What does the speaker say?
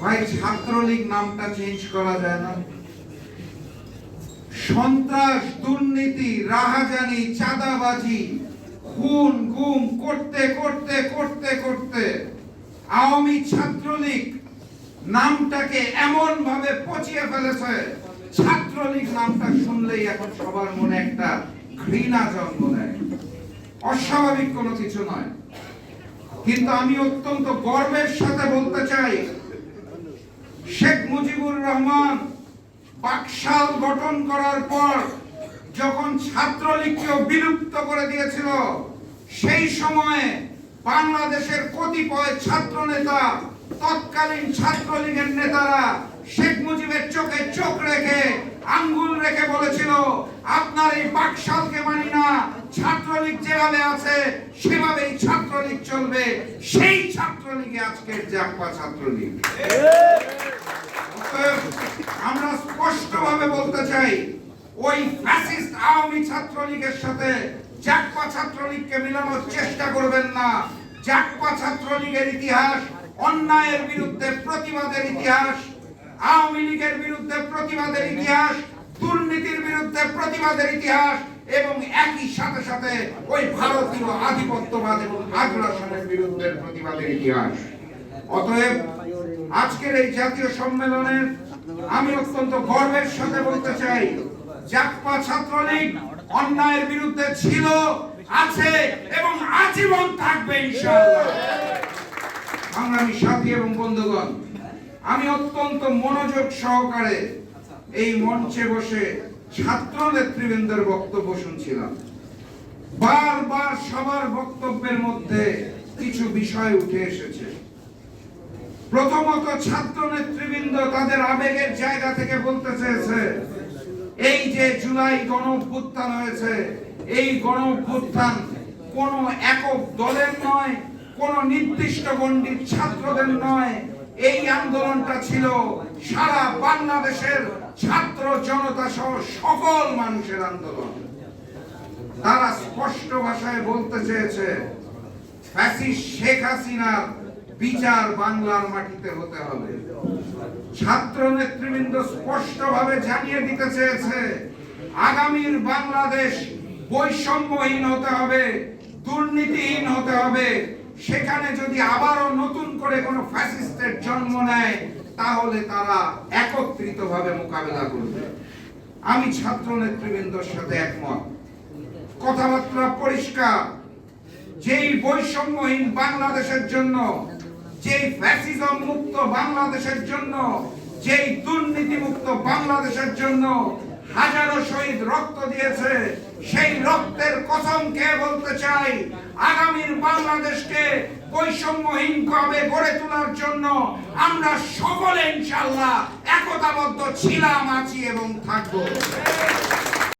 ভাই, ছাত্রলীগ নামটা চেঞ্জ করা যায় না। সন্ত্রাস, দুর্নীতি, রাহাজানি, চাঁদাবাজি, খুন, গুম, করতে করতে করতে করতে আওয়ামী ছাত্রলীগ নামটাকে এমন ভাবে পচিয়ে ফেলেছে, ছাত্রলীগ নামটা শুনলেই এখন সবার মনে একটা ঘৃণা জন্ম নেয়। অস্বাভাবিক কোনো কিছু নয়। কিন্তু আমি অত্যন্ত গর্বের সাথে বলতে চাই শেখ মুজিবুর রহমান বাকশাল গঠন করার পর যখন ছাত্রলীগকেও বিলুপ্ত করে দিয়েছিল, সেই সময়ে বাংলাদেশের কতিপয় ছাত্র নেতা তৎকালীন ছাত্রলীগের নেতারা শেখ মুজিবের চোখে চোখ রেখে, আঙ্গুল রেখে বলেছিল, আপনার এই বাকশালকে মানি না, ছাত্রলীগ যেভাবে আছে, সেভাবেই ছাত্রলীগ চলবে। সেই ছাত্রলীগে আজকের জাকপা ছাত্রলীগ। আমরা স্পষ্টভাবে বলতে চাই, ওই ফ্যাসিস্ট আওয়ামী ছাত্রলীগের সাথে জাকপা ছাত্রলীগকে মিলানোর চেষ্টা করবেন না। জাকপা ছাত্রলীগের ইতিহাস, অন্যায়ের বিরুদ্ধে প্রতিবাদের ইতিহাস, আওয়ামী লীগের বিরুদ্ধে প্রতিবাদের ইতিহাস, দুর্নীতির বিরুদ্ধে প্রতিবাদের ইতিহাস এবং একই সাথে সাথে ওই ভারতীয় আধিপত্যবাদ এবং আগ্রাসনের বিরুদ্ধে প্রতিবাদের ইতিহাস। অতএব আজকের এই জাতীয় সম্মেলনের আমি অত্যন্ত গর্বের সাথে বলতে চাই জাকপা ছাত্রলীগ অন্যায়ের বিরুদ্ধে ছিল, আছে এবং আজীবন থাকবে ইনশাআল্লাহ। সাথী এবং বন্ধুগণ, আমি অত্যন্ত মনোযোগ সহকারে এই মঞ্চে বসে ছাত্র নেতৃবৃন্দের বক্তব্য শুনছিলাম। বারবার সবার বক্তব্যের মধ্যে কিছু বিষয় উঠে এসেছে। প্রথমত ছাত্র নেতৃবৃন্দ তাদের আবেগের জায়গা থেকে বলতে চেয়েছে, এই যে জুলাই গণ হয়েছে, এই গণ কোন একক দলের নয়, কোন নির্দিষ্ট গণ্ডির ছাত্রদের নয়। এই আন্দোলনটা ছিল সারা বাংলাদেশের ছাত্র জনতা সহ সকল মানুষের আন্দোলন। তারা স্পষ্ট ভাষায় বলতে চেয়েছে শেখ হাসিনার বিচার বাংলার মাটিতে হতে হবে। ছাত্র নেতৃবৃন্দ স্পষ্টভাবে জানিয়ে দিতে চেয়েছে, আগামীর বাংলাদেশ বৈষম্যহীন হতে হবে, দুর্নীতিহীন হতে হবে। সেখানে যদি আবারও নতুন করে কোনো ফ্যাসিস্টের জন্ম নেয়, তাহলে তারা একত্রিতভাবে মোকাবেলা করবে। আমি ছাত্র নেতৃবৃন্দর সাথে একমত। কথাবার্তা পরিষ্কার। যেই বৈষম্যহীন বাংলাদেশের জন্য যেই ফ্যাসিজম মুক্ত বাংলাদেশের জন্য, যেই দুর্নীতি মুক্ত বাংলাদেশের জন্য হাজারো শহীদ রক্ত দিয়েছে, সেই রক্তের কসম কে বলতে চাই আগামীর বাংলাদেশকে বৈষম্যহীন ভাবে গড়ে তোলার জন্য আমরা সকলে ইনশাল্লাহ একতাবদ্ধ ছিলাম, আছি এবং থাকব।